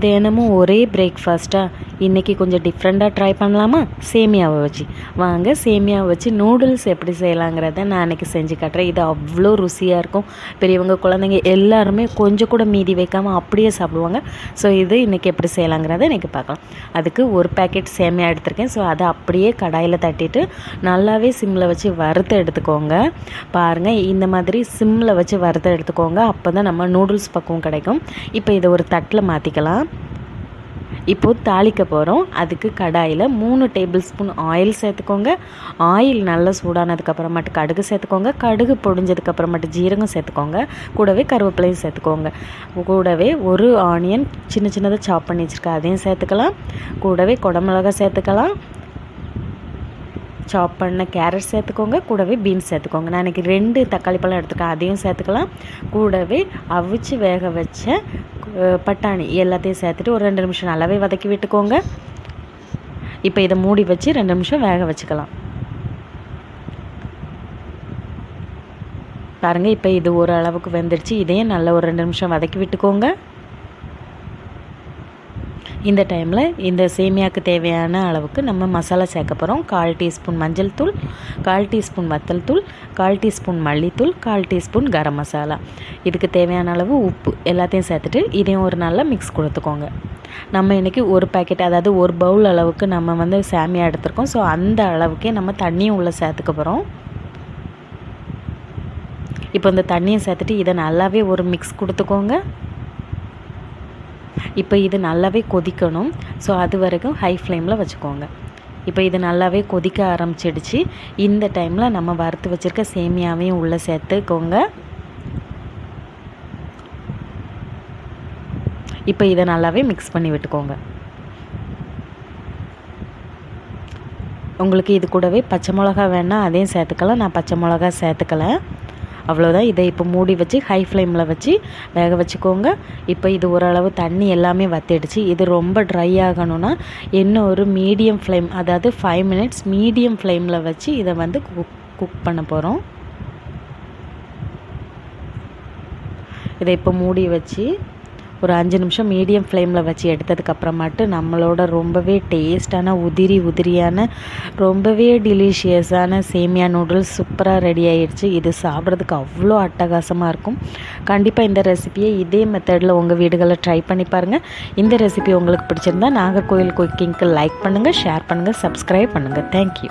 தினமும் ஒரே பிரேக்ஃபாஸ்ட்டாக இன்றைக்கி கொஞ்சம் டிஃப்ரெண்ட்டாக ட்ரை பண்ணலாமா? சேமியாவை வச்சு. வாங்க சேமியாவை வச்சு நூடுல்ஸ் எப்படி செய்யலாங்கிறத நான் அன்றைக்கி செஞ்சு காட்டுறேன். இது அவ்வளோ ருசியாக இருக்கும். பெரியவங்க குழந்தைங்க எல்லாருமே கொஞ்சம் கூட மீதி வைக்காமல் அப்படியே சாப்பிடுவாங்க. ஸோ இது இன்றைக்கி எப்படி செய்யலாங்கிறத இன்றைக்கி பார்க்கலாம். அதுக்கு ஒரு பேக்கெட் சேமியா எடுத்திருக்கேன். ஸோ அதை அப்படியே கடாயில் தட்டிட்டு நல்லாவே சிம்மில் வச்சு வறுத்து எடுத்துக்கோங்க. பாருங்கள் இந்த மாதிரி சிம்மில் வச்சு வறுத்து எடுத்துக்கோங்க. அப்போ தான் நம்ம நூடுல்ஸ் பக்கம் கிடைக்கும். இப்போ இதை ஒரு தட்டில் மாற்றிக்கலாம் இப்போது தாளிக்க போகிறோம் அதுக்கு கடாயில் மூணு டேபிள் ஸ்பூன் ஆயில் சேர்த்துக்கோங்க. ஆயில் நல்லா சூடானதுக்கப்புறமாட்டு கடுகு சேர்த்துக்கோங்க. கடுகு பொடிஞ்சதுக்கப்புறமாட்டு ஜீரகம் சேர்த்துக்கோங்க. கூடவே கருவேப்பிலையும் சேர்த்துக்கோங்க. கூடவே ஒரு ஆனியன் சின்ன சின்னதாக சாப் பண்ணி வச்சுருக்கேன் அதையும் சேர்த்துக்கலாம். கூடவே குடமிளகா சேர்த்துக்கலாம். சாப் பண்ண கேரட் சேர்த்துக்கோங்க கூடவே பீன்ஸ் சேர்த்துக்கோங்க. நான் இன்றைக்கி ரெண்டு தக்காளி பழம் எடுத்துக்கேன் அதையும் சேர்த்துக்கலாம். கூடவே அவிச்சு வேக வச்ச பட்டாணி எல்லாத்தையும் சேர்த்துட்டு ஒரு ரெண்டு நிமிஷம் நல்லாவே வதக்கி விட்டுக்கோங்க. இப்போ இதை மூடி வச்சு ரெண்டு நிமிஷம் வேக வச்சுக்கலாம். பாருங்கள் இப்போ இது ஒரு அளவுக்கு வெந்துடுச்சு இதையும் நல்லா ஒரு ரெண்டு நிமிஷம் வதக்கி விட்டுக்கோங்க. இந்த டைமில் இந்த சேமியாவுக்கு தேவையான அளவுக்கு நம்ம மசாலா சேர்க்க போகிறோம் கால் டீஸ்பூன் மஞ்சள் தூள் கால் டீஸ்பூன் வத்தல் தூள் கால் டீஸ்பூன் மல்லித்தூள் கால் டீஸ்பூன் கரம் மசாலா. இதுக்கு தேவையான அளவு உப்பு எல்லாத்தையும் சேர்த்துட்டு இதையும் ஒரு நல்லா மிக்ஸ் கொடுத்துக்கோங்க. நம்ம இன்றைக்கி ஒரு பேக்கெட் அதாவது ஒரு பவுல் அளவுக்கு நம்ம வந்து சேமியா எடுத்திருக்கோம். ஸோ அந்த அளவுக்கே நம்ம தண்ணியும் உள்ளே சேர்த்துக்க போகிறோம் இப்போ இந்த தண்ணியை சேர்த்துட்டு இதை நல்லாவே ஒரு மிக்ஸ் கொடுத்துக்கோங்க. இப்போ இது நல்லாவே கொதிக்கணும். ஸோ அது வரைக்கும் ஹை ஃப்ளேமில் வச்சுக்கோங்க. இப்போ இது நல்லாவே கொதிக்க ஆரம்பிச்சிடுச்சு. இந்த டைமில் நம்ம வறுத்து வச்சுருக்க சேமியாவையும் உள்ளே சேர்த்துக்கோங்க. இப்போ இதை நல்லாவே மிக்ஸ் பண்ணி விட்டுக்கோங்க. உங்களுக்கு இது கூடவே பச்சை மிளகா வேணால் அதையும் சேர்த்துக்கலாம். நான் பச்சை மிளகா சேர்த்துக்கல. அவ்வளோதான் இதை இப்போ மூடி வச்சு ஹை ஃப்ளேமில் வச்சு வேக வச்சுக்கோங்க. இப்போ இது ஓரளவு தண்ணி எல்லாமே வத்திடுச்சு. இது ரொம்ப ட்ரை ஆகணும்னா இன்னும் ஒரு மீடியம் ஃப்ளேம் அதாவது ஃபைவ் மினிட்ஸ் மீடியம் ஃப்ளேமில் வச்சு இதை வந்து குக் குக் பண்ண போகிறோம் இதை இப்போ மூடி வச்சு ஒரு அஞ்சு நிமிஷம் மீடியம் ஃப்ளேமில் வச்சு எடுத்ததுக்கப்புறமாட்டு நம்மளோட ரொம்பவே டேஸ்டான உதிரி உதிரியான ரொம்பவே டெலிஷியஸான சேமியா நூடுல்ஸ் சூப்பராக ரெடி ஆயிடுச்சு. இது சாப்பிட்றதுக்கு அவ்வளோ அட்டகாசமாக இருக்கும். கண்டிப்பாக இந்த ரெசிபியை இதே மெத்தடில் உங்கள் வீடுகளில் ட்ரை பண்ணி பாருங்கள் இந்த ரெசிபி உங்களுக்கு பிடிச்சிருந்தா நாகர்கோவில் குக்கிங்க்கு லைக் பண்ணுங்கள் ஷேர் பண்ணுங்கள் சப்ஸ்கிரைப் பண்ணுங்கள் தேங்க்யூ